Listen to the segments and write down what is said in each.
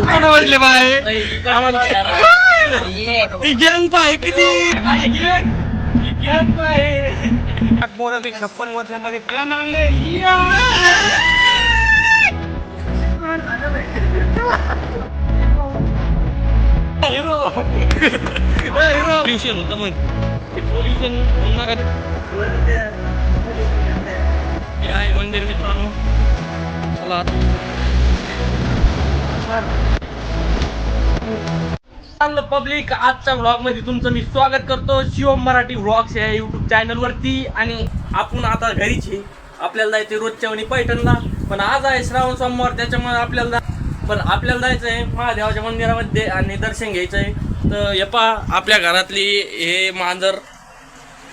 जण बसले bye. Gang पाय किती गॅंग पाय छप्पन वर्षामध्ये प्लॅन आणले हिरो हिरो पोल्युशन होतं मग ते पोल्युशन नका आहे मंदिर मित्रांनो चला चांगलं पब्लिक आजच्या व्लॉगमध्ये तुमचं मी स्वागत करतो. शिवम मराठी व्लॉग्स या युट्यूब चॅनल वरती. आणि आपण आता घरीच आहे. आपल्याला जायचे रोजच्या आणि पैठणला. पण आज आहे श्रावण सोमवार त्याच्यामुळे आपल्याला पण आपल्याला जायचं आहे महादेवाच्या मंदिरामध्ये आणि दर्शन घ्यायचं आहे तर हे पहा आपल्या घरातली हे मांजर.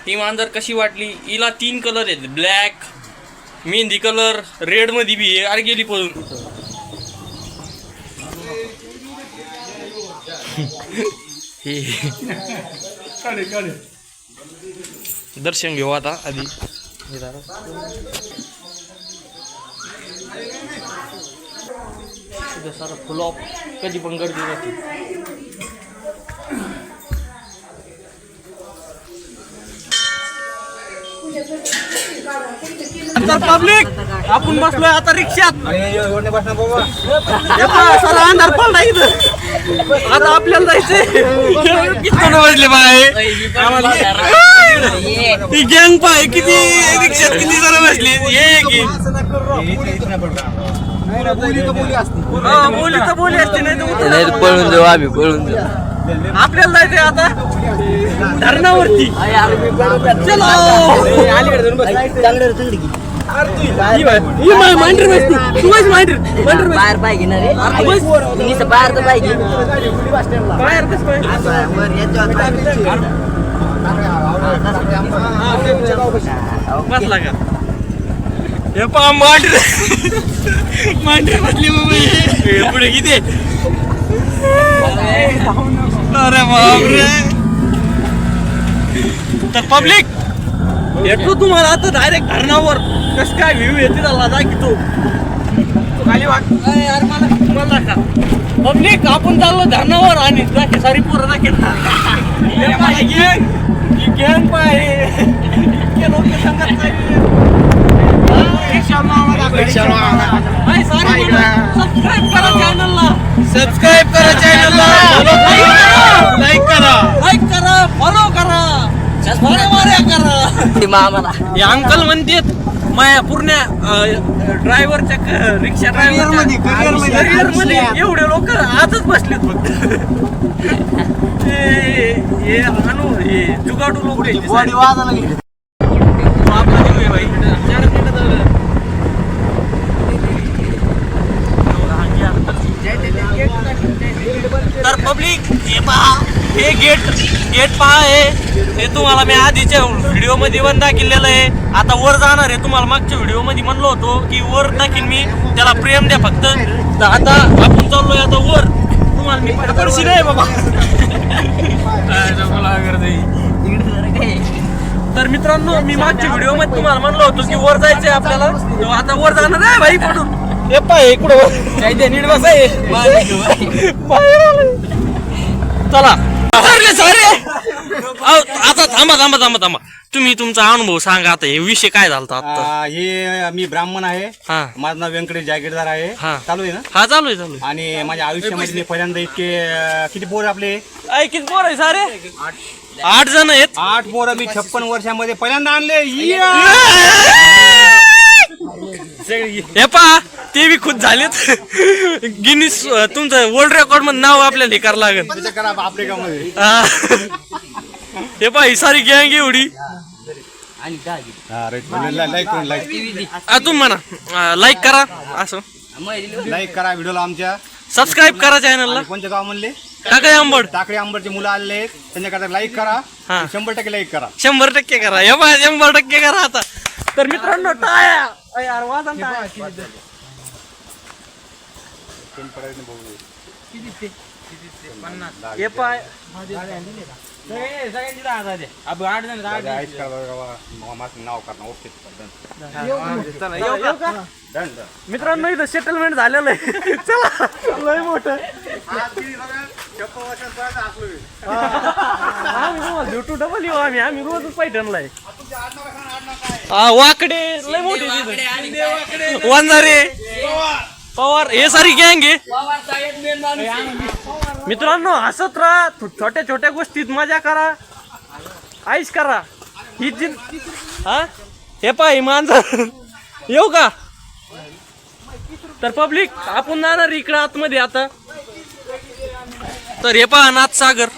ही मांजर कशी वाटली? हिला तीन कलर आहेत. ब्लॅक मेहंदी कलर रेडमध्ये बी आहे. अरे गेली पळून. हे दर्शन घेऊ आता आधी हे दारा. इथं सारं फुल ऑफ कधी पण गर्दी राहते तर पब्लिक आपण बसलोय आता रिक्षात हे पहा, सारा अंधार पडला इथं आता आपल्याला जायचंय. किती वाजले बाय? ही गँग पाय किती रिक्षात किती जण बसले? ये की बोली तर बोली असते नाही तर पळून जाऊ आम्ही पळून जाऊ. आपल्याला जायचंय आता. धरणावरती. चलो. मांडर बसती तू बस मांडर मांडर. बाहेर रे बस. नुसतं बाहेर तर पाहिजे बाहेर बस बाहेर. बसला का हे पहा मांडर मांडर बसली बाबा हे पुढे किती आहे? अरे बापरे तर पब्लिक येतो तुम्हाला आता डायरेक्ट धरणावर कस काय व्ह्यू येते त्याला दाखवतो खाली वाट यार मला मला का पब्लिक आपण चाललो धरणावर आणि सारी पोरं दाखी गॅंग पाय इतके लोक सांगत सबस्क्राईब करा चॅनलला सबस्क्राईब करा चॅनलला लाईक करा लाईक करा फॉलो करा माऱ्या माऱ्या मामाला. हे अंकल म्हणतात माया पूर्ण ड्रायव्हरच्या रिक्षा ड्रायव्हर करिअरमध्ये एवढे लोक आजच बसलेत फक्त. हे हे आणू हे जुगाडू लोक आपला देऊ हे भाई. चार मिनिटं झालं. तर पब्लिक हे पहा हे गेट गेट पहा हे. हे तुम्हाला मी आधीच्या व्हिडिओमध्ये पण दाखवलेलं आहे. आता वर जाणार आहे. तुम्हाला मागच्या व्हिडिओमध्ये म्हणलो होतो की वर दाखीन मी. त्याला प्रेम द्या फक्त. तर आता आपण चाललोय आता वर. तुम्हाला मी पडशी नाही बाबा. आहे. तर मित्रांनो मी मागच्या व्हिडिओमध्ये तुम्हाला म्हणलो होतो की वर जायचंय आपल्याला. आता वर जाणार आहे भाई पडून हे बाहेर आलोय. चला. अरे सारे अहो, आता थांबा थांबा थांबा थांबा. तुम्ही तुमचा अनुभव सांगा आता. हे विषय काय झाला आता? आ, हे मी ब्राह्मण आहे. हा. माझं नाव व्यंकटेश जागीरदार आहे. हा. चालू आहे ना? हा चालू आहे चालू. आणि माझ्या आयुष्यामध्ये मी पहिल्यांदा इतके अ, किती पोर आपले? किती पोर आहे सारे? आठ जण आहेत. आठ पोरं मी छप्पन वर्षामध्ये पहिल्यांदा आणले. या! हे पहा ते बी खुद झालेत. गिनीस तुमचं वर्ल्ड रेकॉर्डमध्ये नाव आपल्याला हे करावं लागेल. हा. हे पहा ही सारी गँग एवढी. हा. म्हणजे तुम्ही म्हणा. लाईक करा. असं. लाईक करा व्हिडिओला आमच्या. सबस्क्राईब करा चॅनलला कोणत्या गाव म्हणले? टाका आंबड. टाकळी आंबरचे मुलं आलेले आहेत. त्यांच्याकरता लाईक करा. हा. शंभर टक्के लाईक करा. शंभर टक्के करा. हे पहा शंभर टक्के करा आता. तर मित्रांनो टाळ्या. यार वाजा हे पाय. सगळ्यांची दहा द्या. अब आठ जण दहा बाबा. मग माझं नाव करणार ओके डन. चला, येऊ का? Done done. मित्रांनो इथं सेटलमेंट झालेलं आहे. चला. लय मोठं. आम्ही डबल येऊ आम्ही. आम्ही रोजच पैठणला आहे. वाकडे. लय मोठे. वंजारे. पवार हे सारी गँग आहे. मित्रांनो हसत राहा. छोट्या छोट्या गोष्टीत मजा करा. आईश करा. ही जिन हा? हे पाय मांजर. येऊ का? तर पब्लिक आपण जाणार इकडं आतमध्ये आता. तर हे पहा नाथ सागर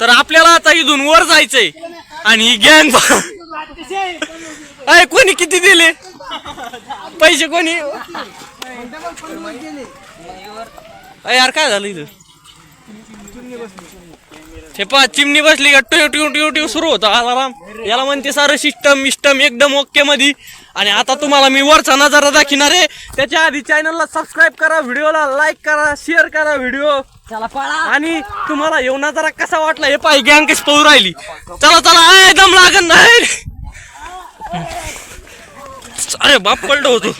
तर आपल्याला आता इथून वर जायचंय. आणि ही गँग अय कोणी किती दिले? पैसे कोणी? अय यार काय झालं इथं? हे पहा चिमणी बसली का? ट्यू ट्यू ट्यू ट्यू सुरू होतं. अलाराम याला म्हणते सारं सिस्टम मिस्टम एकदम ओके मध्ये आणि आता तुम्हाला मी वरचा नजारा दाखवणार आहे. त्याच्या आधी चॅनलला सबस्क्राईब करा व्हिडिओला लाईक करा शेअर करा व्हिडिओ चला पळा. आणि तुम्हाला येऊ नजारा कसा वाटला हे पाहि गँग कशी पळू राहिली. चला चला. आय दम लागत नाही अरे बाप पलट होतो.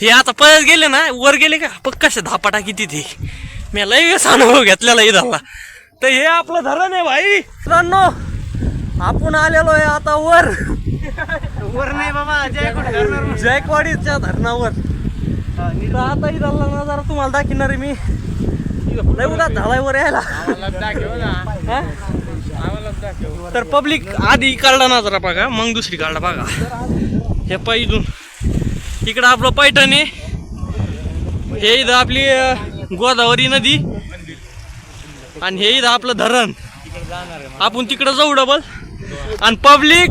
हे आता पळत गेले ना वर गेले का? पक्क कसे धापाटा किती ते. मी लय अनुभव घेतलेला इथला. तर हे आपलं धरण आहे भाई. मित्रांनो आपण आलेलो आहे आता वर. वर नाही बाबा जायकवाडीच्या धरणावर. तर आता इथला नजारा तुम्हाला दाखवणार आहे मी. लय उदा झालाय वर यायला? तर पब्लिक आधी काढला ना जरा बघा मग दुसरी काढला बघा. हे पैजून इकडं आपलं पैठण आहे. हे इथं आपली गोदावरी नदी. आणि हे इथं आपलं धरण. आपण तिकडं जाऊ डबल. आणि पब्लिक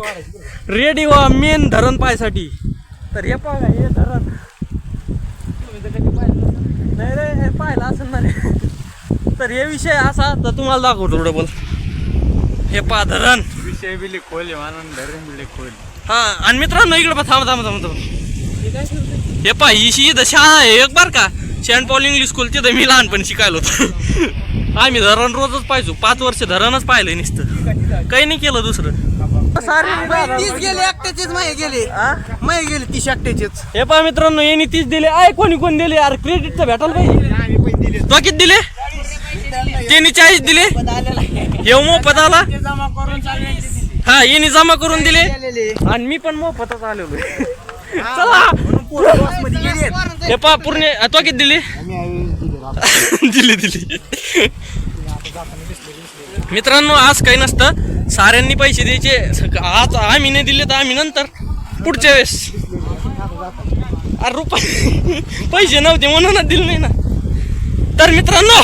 रेडी व्हा मेन धरण पाहायसाठी. तर हे बघा हे धरण. नाही रे हे पाहिलं असं ना रे तर हे विषय असा तर तुम्हाला दाखवतो डबल. हे पहा धरण. विषय बिले खोल मानून धरण बिले खोल हा आणि मित्रांनो इकडे पहा थांबा थांबा थांबा थांबा. हे पहा ही शी इथं शाळा आहे एक बर का? सेंट पॉल इंग्लिश स्कूल तिथं मी लहानपणी शिकायलो होतो. आम्ही धरण रोजच पाहिजो पाच वर्ष धरणच पाहिलंय नुसतं. काही नाही केलं दुसरं. तीस गेले एकट्याचेच माहे गेले. माहे गेले तीस एकट्याचेच. हे पहा मित्रांनो यांनी तीच दिले. आय कोणी कोण दिले? अरे क्रेडिट तर भेटायला पाहिजे. तो किती दिले? त्यांनी चाळीस दिले? हे मोफत आला हा यांनी जमा करून दिले? आणि मी पण मोफतच आलेलो. चला. मध्ये गेले हे पहा पूर्ण तो किती दिली? दिली दिली. मित्रांनो आज काही नसतं. साऱ्यांनी पैसे द्यायचे. सक- आज आम्ही नाही दिले तर आम्ही नंतर. पुढच्या वेळेस. अरे रुपये. पैसे नव्हते म्हणूनच दिले नाही ना. तर मित्रांनो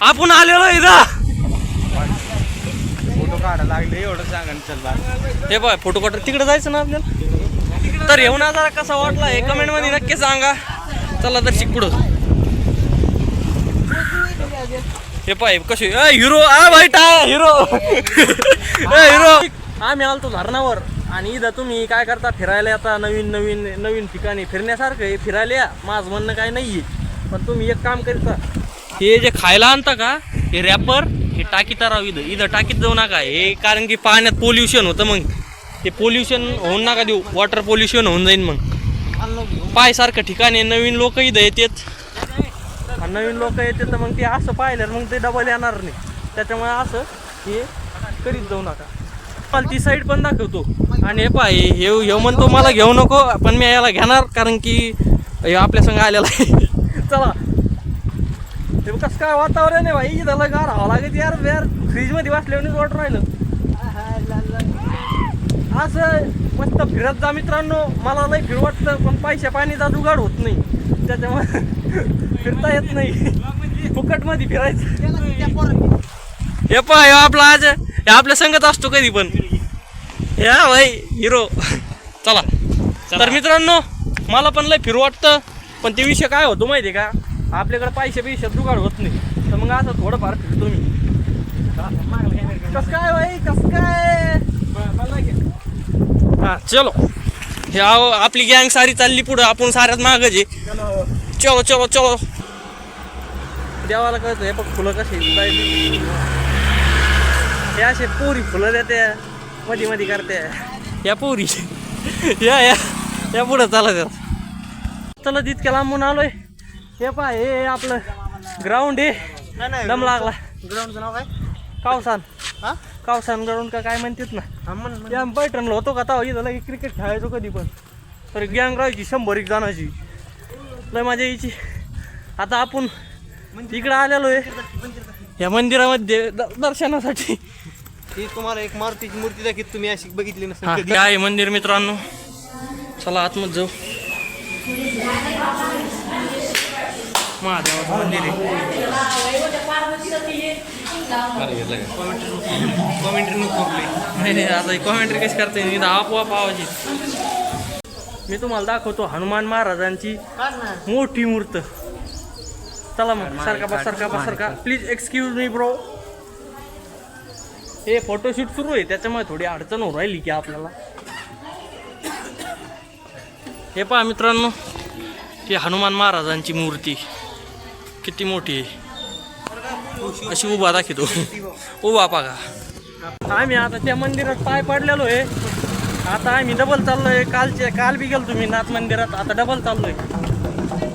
आपण आलेलो इथं. काढा लागले एवढं सांगा चल बा. हे बघ फोटो काढ तिकडे जायचं ना आपल्याला? तर येऊन जरा कसा वाटला हे कमेंटमध्ये नक्की सांगा. चला तर शिक हे पाय कसे हिरो आ टा हिरो हिरो आम्ही आलतो धरणावर आणि इथं तुम्ही काय करता फिरायला आता नवीन नवीन नवीन ठिकाणी फिरण्यासारखं हे फिरायला या. माझं म्हणणं काय नाहीये. पण तुम्ही एक काम करता हे जे खायला आणता का हे रॅपर हे टाकीत राव इथं. इथं टाकीत जाऊ नका. हे कारण की पाण्यात पोल्युशन होतं मग. ते पोल्युशन होऊन नका देऊ. वॉटर पोल्युशन होऊन जाईन मग. पायसारखं ठिकाण आहे. नवीन लोक इथं येतात. नवीन लोक येतात तर मग ते असं पाहिलं मग ते डबल येणार नाही. त्याच्यामुळे असं हे करीत जाऊ नका. मला ती साईड पण दाखवतो. आणि हे पाय हे हे म्हणतो मला घेऊ नको पण मी याला घेणार कारण की हे आपल्या संग आलेला आहे. चला. बघ कसं काय वातावरण आहे भाई त्याला गार हवा लागत यार यार. फ्रीजमध्ये बसल्याने वाटून राहिलं. असं मस्त फिरत जा मित्रांनो. मला लई फिर वाटतं पण पैशा पाणीचा जुगाड होत नाही. त्याच्यामुळे फिरता येत नाही. फुकटमध्ये फिरायचं. हे पहा आपला आज हे आपल्या संगत असतो कधी पण. या भाई हिरो. चला. तर मित्रांनो मला पण लय फिरू वाटतं पण ते विषय काय होतो माहिती का? आपल्याकडे पैसे पैसे जुगाड होत नाही. तर मग असं थोडंफार फिरतो मी. कस काय भाई कस काय? हा चलो. हे आपली गँग सारी चालली पुढं. आपण साऱ्यात मागच आहे चलो. चलो चलो देवाला कळतं हे बघ फुलं कशी. हे असे पोरी फुलं देते. मधी मधी करते. या पोरी. या या. या पुढं चला चला तितक्या लांबून आलोय हे पा हे आपलं ग्राउंड आहे. दम लागला. ग्राउंडचं नाव काय? कावसान. हा? कावसान ग्राउंड का काय म्हणतात ना. पैठणला होतो का तेव्हा? इथं लगे क्रिकेट खेळायचो कधी पण. तर गँग राहायची शंभर एक जणांची. लय मजा यायची. आता आपण इकडं आलेलो आहे. या मंदिरामध्ये दर्शनासाठी. ही तुम्हाला एक मारुतीची मूर्ती दाखवत. तुम्ही अशी बघितली नसेल आहे मंदिर मित्रांनो. चला आतमध्ये जाऊ. महादेवाचं मंदिर आहे कॉमेंट्री नको नाही नाही आता कॉमेंट्री कशी करता येईल? आपोआप आवाजी मी तुम्हाला दाखवतो हनुमान महाराजांची मोठी मूर्त. चला मग सारखा बस सारखा बस सारखा. प्लीज एक्सक्यूज मी ब्रो हे फोटोशूट सुरू आहे त्याच्यामुळे थोडी अडचण होऊ राहिली की आपल्याला. हे पहा मित्रांनो की हनुमान महाराजांची मूर्ती. किती मोठी आहे? अशी उभा दाखवतो उभा बघा आम्ही आता त्या मंदिरात पाय पडलेलो आहे. आता आम्ही डबल चाललोय. कालचे काल बी गेलो तुम्ही नाथ मंदिरात. आता डबल चाललोय.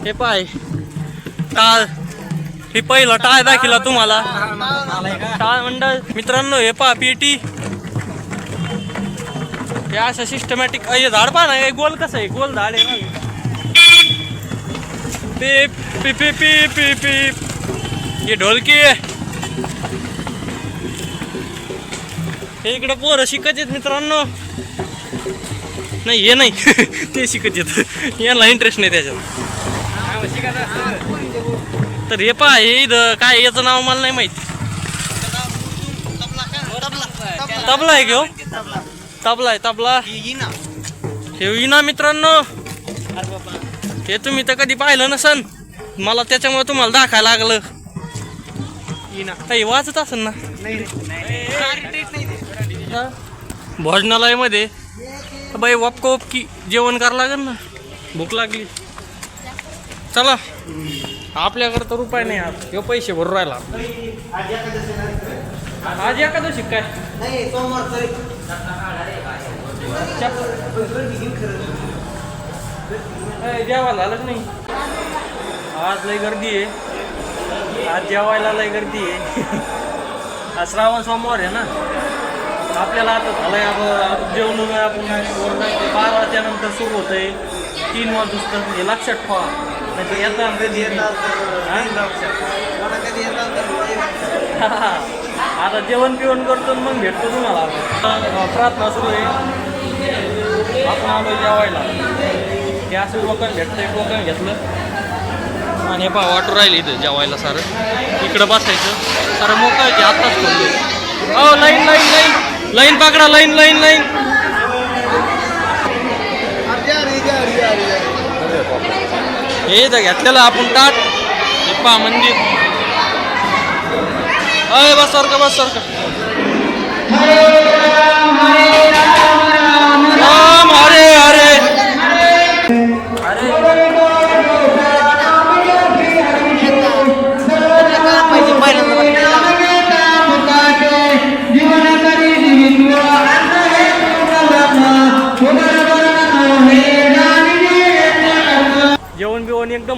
हे पाय. टाळ. हे पहिलं टाळ दाखिला तुम्हाला. टाळ मंडळ. मित्रांनो हे पहा पेटी. हे असं सिस्टमॅटिक हे झाड पहा ना गोल कसं आहे? गोल झाड आहे पीप पी पी पी पी पी हे ढोलकी आहे हे। इकडे पोरं शिकत मित्रांनो. नाही हे नाही. ते शिकत येत यांना इंटरेस्ट नाही त्याच्यात. तर हे पहा हे इथं काय याचं नाव मला नाही माहिती. तबला आहे घेऊ तबला आहे तबला. हे विना मित्रांनो. हे तुम्ही तर कधी पाहिलं नसन. मला त्याच्यामुळे तुम्हाला दाखायला लागलं. काही वाचत असेल ना? हा. भोजनालयामध्ये? बाई वापको की जेवण करावं लागेल ना? भूक लागली. चला. आपल्याकडे तर रुपये नाही आज. ह्यो पैसे भरून राहिला आज एकादशी काय? नाही सोमवार जेवायला आलंच नाही. आज लय गर्दी आहे. आज जेवायला लय गर्दी आहे. आज श्रावण सोमवार आहे ना. आपल्याला आता झालंय आपण जेवण आपण वर जायचं. बाराच्या नंतर सुरू होत आहे तीन वाजता हे लक्षात ठेवा. नाही तर येता कधी हा? आता जेवण पिवण करतो मग भेटतो तुम्हाला. प्रार्थना सुरू आहे. आपण आलो जेवायला. हे असं टोकन भेटतं एक टोकन घेतलं. आणि हे पहा वाटू राहील इथं जेवायला सारं. इकडं बसायचं. सारं मोकळं आत्ताच खोललो. हो लाईन लाईन लाईन. लाईन पकडा लाईन लाईन लाईन. हे इथं घेतलेलं आपण ताट. हे पहा मंदिर. अय बस सारखं बस सारखं.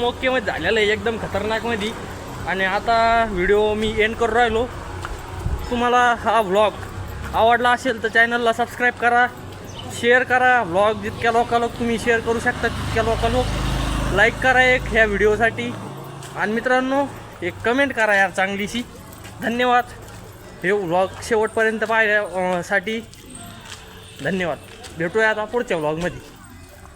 ओके मध्ये झालेलं आहे एकदम खतरनाकमध्ये आणि आता व्हिडिओ मी एंड करून राहिलो. तुम्हाला हा व्लॉग आवडला असेल तर चॅनलला सबस्क्राईब करा शेअर करा. व्लॉग जितक्या लोकांना तुम्ही शेअर करू शकता तितक्या लोकांना लाईक करा एक ह्या व्हिडिओसाठी आणि मित्रांनो एक कमेंट करा यार चांगलीशी. धन्यवाद. हे व्लॉग शेवटपर्यंत पाहिल्या साठी धन्यवाद. भेटूया आता पुढच्या व्लॉगमध्ये